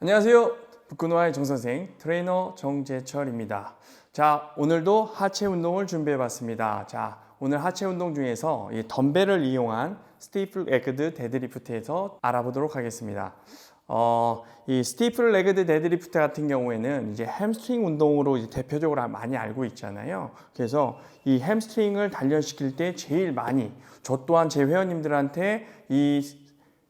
안녕하세요. 북근호의 정선생 트레이너 정재철입니다. 자, 오늘도 하체 운동을 준비해 봤습니다. 자, 오늘 하체 운동 중에서 이 덤벨을 이용한 스티플 레그드 데드리프트에서 알아보도록 하겠습니다. 어, 이 스티플 레그드 데드리프트 같은 경우에는 이제 햄스트링 운동으로 이제 대표적으로 많이 알고 있잖아요. 그래서 이 햄스트링을 단련시킬 때 제일 많이 저 또한 제 회원님들한테 이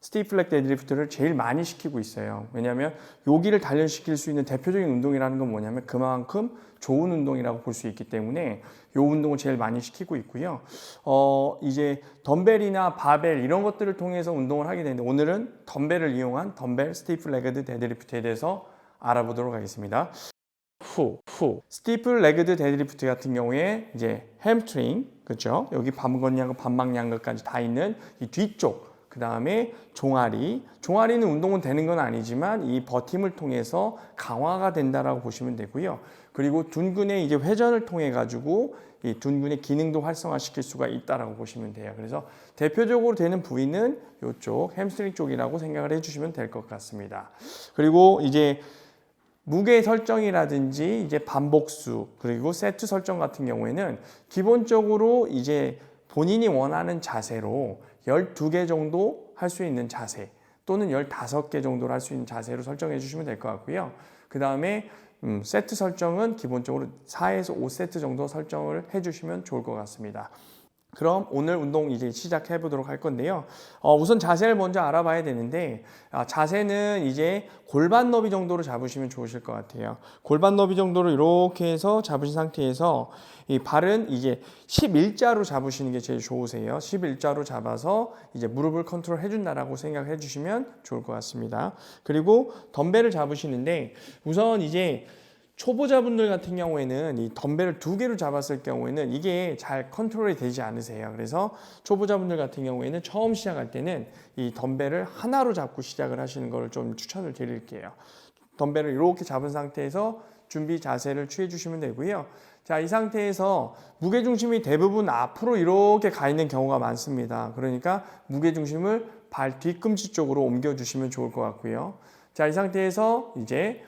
스티플렉 데드리프트를 제일 많이 시키고 있어요. 왜냐하면 여기를 단련시킬 수 있는 대표적인 운동이라는 건 뭐냐면 그만큼 좋은 운동이라고 볼 수 있기 때문에 이 운동을 제일 많이 시키고 있고요. 어, 이제 덤벨이나 바벨 이런 것들을 통해서 운동을 하게 되는데 오늘은 덤벨을 이용한 덤벨 스티플 레그드 데드리프트에 대해서 알아보도록 하겠습니다. 후, 후. 스티플 레그드 데드리프트 같은 경우에 이제 햄스트링, 그렇죠? 여기 반건 양극, 반막 양극까지 다 있는 이 뒤쪽 그 다음에 종아리. 종아리는 운동은 되는 건 아니지만 이 버팀을 통해서 강화가 된다라고 보시면 되고요. 그리고 둔근의 이제 회전을 통해 가지고 이 둔근의 기능도 활성화시킬 수가 있다라고 보시면 돼요. 그래서 대표적으로 되는 부위는 이쪽 햄스트링 쪽이라고 생각을 해주시면 될 것 같습니다. 그리고 이제 무게 설정이라든지 이제 반복수 그리고 세트 설정 같은 경우에는 기본적으로 이제 본인이 원하는 자세로 12개 정도 할 수 있는 자세 또는 15개 정도를 할수 있는 자세로 설정해 주시면 될 것 같고요. 그 다음에 음, 세트 설정은 기본적으로 4에서 5세트 정도 설정을 해 주시면 좋을 것 같습니다. 그럼 오늘 운동 이제 시작해 보도록 할 건데요. 어, 우선 자세를 먼저 알아봐야 되는데 아, 자세는 이제 골반 너비 정도로 잡으시면 좋으실 것 같아요. 골반 너비 정도로 이렇게 해서 잡으신 상태에서 이 발은 이제 11자로 잡으시는 게 제일 좋으세요. 11자로 잡아서 이제 무릎을 컨트롤 해준다라고 생각해 주시면 좋을 것 같습니다. 그리고 덤벨을 잡으시는데 우선 이제 초보자분들 같은 경우에는 이 덤벨을 두 개로 잡았을 경우에는 이게 잘 컨트롤이 되지 않으세요. 그래서 초보자분들 같은 경우에는 처음 시작할 때는 이 덤벨을 하나로 잡고 시작을 하시는 것을 좀 추천을 드릴게요. 덤벨을 이렇게 잡은 상태에서 준비 자세를 취해 주시면 되고요. 자, 이 상태에서 무게 중심이 대부분 앞으로 이렇게 가 있는 경우가 많습니다. 그러니까 무게 중심을 발 뒤꿈치 쪽으로 옮겨 주시면 좋을 것 같고요. 자, 이 상태에서 이제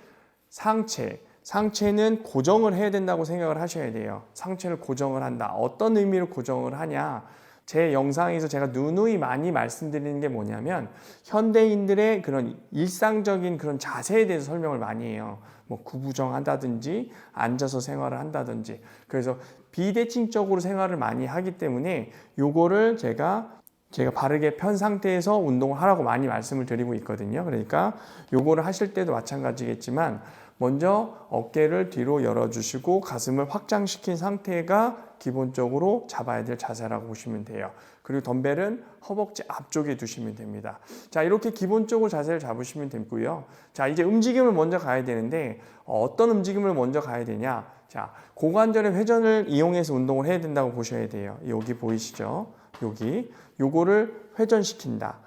상체 상체는 고정을 해야 된다고 생각을 하셔야 돼요. 상체를 고정을 한다. 어떤 의미로 고정을 하냐? 제 영상에서 제가 누누이 많이 말씀드리는 게 뭐냐면 현대인들의 그런 일상적인 그런 자세에 대해서 설명을 많이 해요. 뭐 구부정 한다든지 앉아서 생활을 한다든지 그래서 비대칭적으로 생활을 많이 하기 때문에 요거를 제가 제가 바르게 편 상태에서 운동을 하라고 많이 말씀을 드리고 있거든요. 그러니까 요거를 하실 때도 마찬가지겠지만 먼저 어깨를 뒤로 열어주시고 가슴을 확장시킨 상태가 기본적으로 잡아야 될 자세라고 보시면 돼요. 그리고 덤벨은 허벅지 앞쪽에 두시면 됩니다. 자, 이렇게 기본적으로 자세를 잡으시면 되고요. 자, 이제 움직임을 먼저 가야 되는데 어떤 움직임을 먼저 가야 되냐? 자, 고관절의 회전을 이용해서 운동을 해야 된다고 보셔야 돼요. 여기 보이시죠? 여기 요거를 회전시킨다.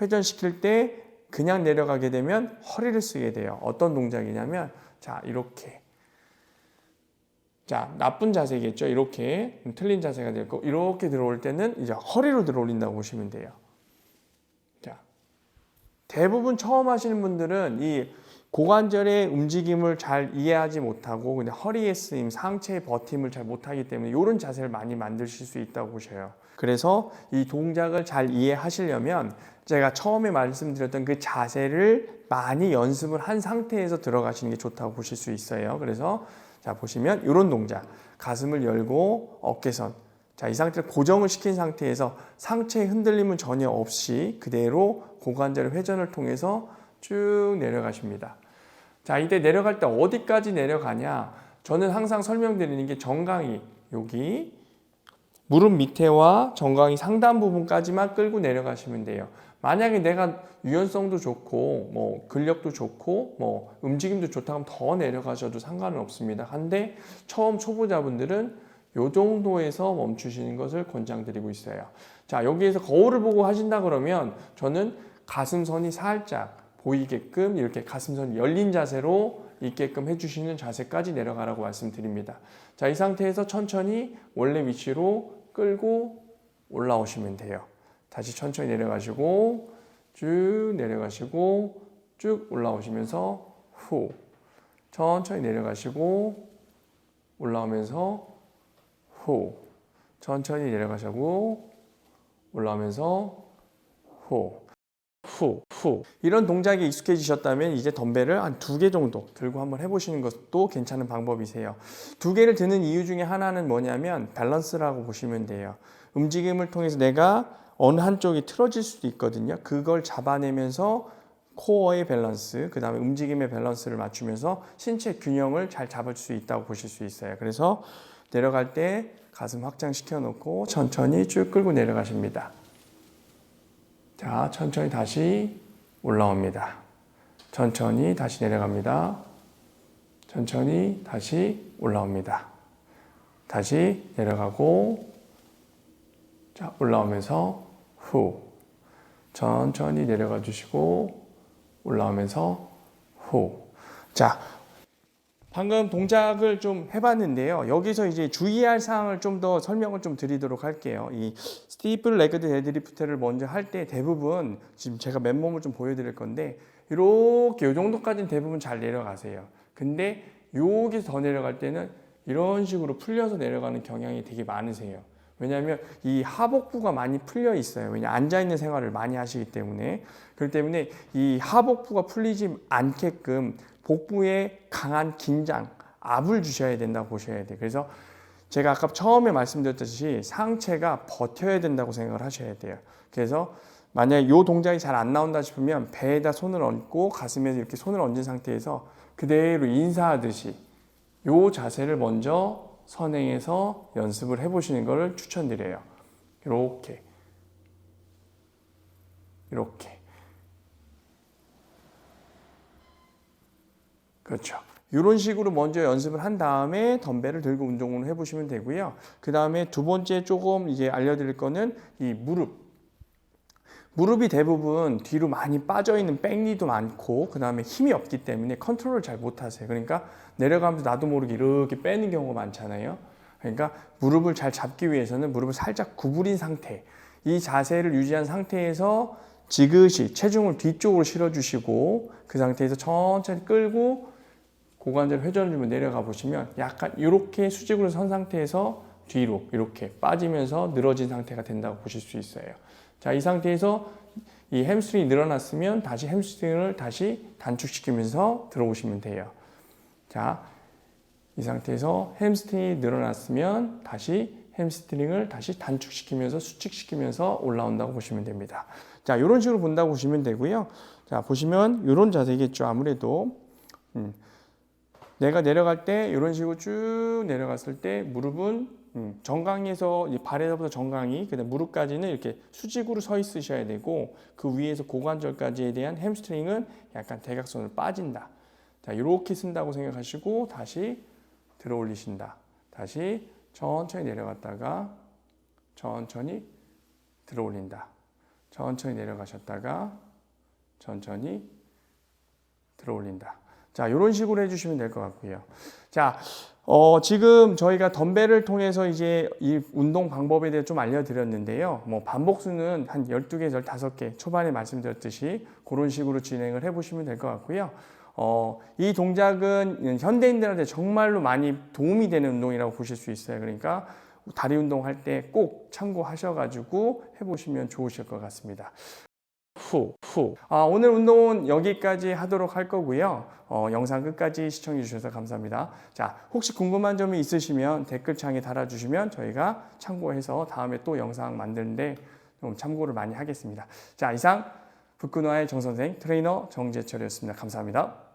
회전시킬 때 그냥 내려가게 되면 허리를 쓰게 돼요. 어떤 동작이냐면 자 이렇게 자 나쁜 자세겠죠. 이렇게 틀린 자세가 될 거. 이렇게 들어올 때는 이제 허리로 들어올린다고 보시면 돼요. 자 대부분 처음 하시는 분들은 이 고관절의 움직임을 잘 이해하지 못하고 근데 허리의 쓰임, 상체의 버팀을 잘 못하기 때문에 이런 자세를 많이 만드실 수 있다고 보셔요. 그래서 이 동작을 잘 이해하시려면 제가 처음에 말씀드렸던 그 자세를 많이 연습을 한 상태에서 들어가시는 게 좋다고 보실 수 있어요. 그래서 자 보시면 이런 동작, 가슴을 열고 어깨선. 자, 이 상태를 고정을 시킨 상태에서 상체의 흔들림은 전혀 없이 그대로 고관절의 회전을 통해서 쭉 내려가십니다. 자, 이때 내려갈 때 어디까지 내려가냐? 저는 항상 설명드리는 게 정강이 여기 무릎 밑에와 정강이 상단 부분까지만 끌고 내려가시면 돼요. 만약에 내가 유연성도 좋고 뭐 근력도 좋고 뭐 움직임도 좋다 하면 더 내려가셔도 상관은 없습니다. 한데 처음 초보자분들은 요 정도에서 멈추시는 것을 권장드리고 있어요. 자, 여기에서 거울을 보고 하신다 그러면 저는 가슴선이 살짝 보이게끔 이렇게 가슴선이 열린 자세로 있게끔 해주시는 자세까지 내려가라고 말씀드립니다. 자, 이 상태에서 천천히 원래 위치로 끌고 올라오시면 돼요. 다시 천천히 내려가시고 쭉 내려가시고 쭉 올라오시면서 후. 천천히 내려가시고 올라오면서 후. 천천히 내려가시고 올라오면서 후. 후, 후. 이런 동작에 익숙해지셨다면 이제 덤벨을 한 두 개 정도 들고 한번 해보시는 것도 괜찮은 방법이세요. 두 개를 드는 이유 중에 하나는 뭐냐면 밸런스라고 보시면 돼요. 움직임을 통해서 내가 어느 한쪽이 틀어질 수도 있거든요. 그걸 잡아내면서 코어의 밸런스, 그 다음에 움직임의 밸런스를 맞추면서 신체 균형을 잘 잡을 수 있다고 보실 수 있어요. 그래서 내려갈 때 가슴 확장시켜 놓고 천천히 쭉 끌고 내려가십니다. 자, 천천히 다시 올라옵니다. 천천히 다시 내려갑니다. 천천히 다시 올라옵니다. 다시 내려가고, 자, 올라오면서 후. 천천히 내려가 주시고, 올라오면서 후. 자, 방금 동작을 좀 해봤는데요. 여기서 이제 주의할 사항을 좀 더 설명을 좀 드리도록 할게요. 이 스티플 레그드 데드리프트를 먼저 할 때 대부분 지금 제가 맨몸을 좀 보여드릴 건데 이렇게 이 정도까지는 대부분 잘 내려가세요. 근데 여기서 더 내려갈 때는 이런 식으로 풀려서 내려가는 경향이 되게 많으세요. 왜냐하면 이 하복부가 많이 풀려 있어요. 왜냐 앉아 있는 생활을 많이 하시기 때문에 그렇기 때문에 이 하복부가 풀리지 않게끔 복부에 강한 긴장, 압을 주셔야 된다고 보셔야 돼요. 그래서 제가 아까 처음에 말씀드렸듯이 상체가 버텨야 된다고 생각을 하셔야 돼요. 그래서 만약에 이 동작이 잘 안 나온다 싶으면 배에다 손을 얹고 가슴에 이렇게 손을 얹은 상태에서 그대로 인사하듯이 이 자세를 먼저 선행해서 연습을 해보시는 것을 추천드려요. 이렇게 이렇게 그렇죠. 이런 식으로 먼저 연습을 한 다음에 덤벨을 들고 운동을 해보시면 되고요. 그 다음에 두 번째 조금 이제 알려드릴 거는 이 무릎. 무릎이 대부분 뒤로 많이 빠져 있는 백니도 많고 그 다음에 힘이 없기 때문에 컨트롤을 잘 못하세요. 그러니까 내려가면서 나도 모르게 이렇게 빼는 경우가 많잖아요. 그러니까 무릎을 잘 잡기 위해서는 무릎을 살짝 구부린 상태, 이 자세를 유지한 상태에서 지그시 체중을 뒤쪽으로 실어주시고 그 상태에서 천천히 끌고 고관절 회전을 주면 내려가 보시면 약간 이렇게 수직으로 선 상태에서 뒤로 이렇게 빠지면서 늘어진 상태가 된다고 보실 수 있어요. 자, 이 상태에서 이 햄스트링이 늘어났으면 다시 햄스트링을 다시 단축시키면서 들어오시면 돼요. 자, 이 상태에서 햄스트링이 늘어났으면 다시 햄스트링을 다시 단축시키면서 수축시키면서 올라온다고 보시면 됩니다. 자, 이런 식으로 본다고 보시면 되고요. 자, 보시면 이런 자세겠죠. 아무래도 음, 내가 내려갈 때 이런 식으로 쭉 내려갔을 때 무릎은 음, 정강이에서 발에서부터 정강이 그다음 무릎까지는 이렇게 수직으로 서 있으셔야 되고 그 위에서 고관절까지에 대한 햄스트링은 약간 대각선으로 빠진다. 자 이렇게 쓴다고 생각하시고 다시 들어 올리신다. 다시 천천히 내려갔다가 천천히 들어 올린다. 천천히 내려가셨다가 천천히 들어 올린다. 자, 이런 식으로 해주시면 될 것 같고요. 자, 어, 지금 저희가 덤벨을 통해서 이제 이 운동 방법에 대해 좀 알려드렸는데요. 뭐 반복수는 한 12개, 15개 초반에 말씀드렸듯이 그런 식으로 진행을 해보시면 될 것 같고요. 어, 이 동작은 현대인들한테 정말로 많이 도움이 되는 운동이라고 보실 수 있어요. 그러니까 다리 운동할 때 꼭 참고하셔가지고 해보시면 좋으실 것 같습니다. 후, 후. 아, 오늘 운동은 여기까지 하도록 할 거고요. 어, 영상 끝까지 시청해 주셔서 감사합니다. 자, 혹시 궁금한 점이 있으시면 댓글창에 달아주시면 저희가 참고해서 다음에 또 영상 만드는데 좀 참고를 많이 하겠습니다. 자, 이상 북근화의 정선생 트레이너 정재철이었습니다. 감사합니다.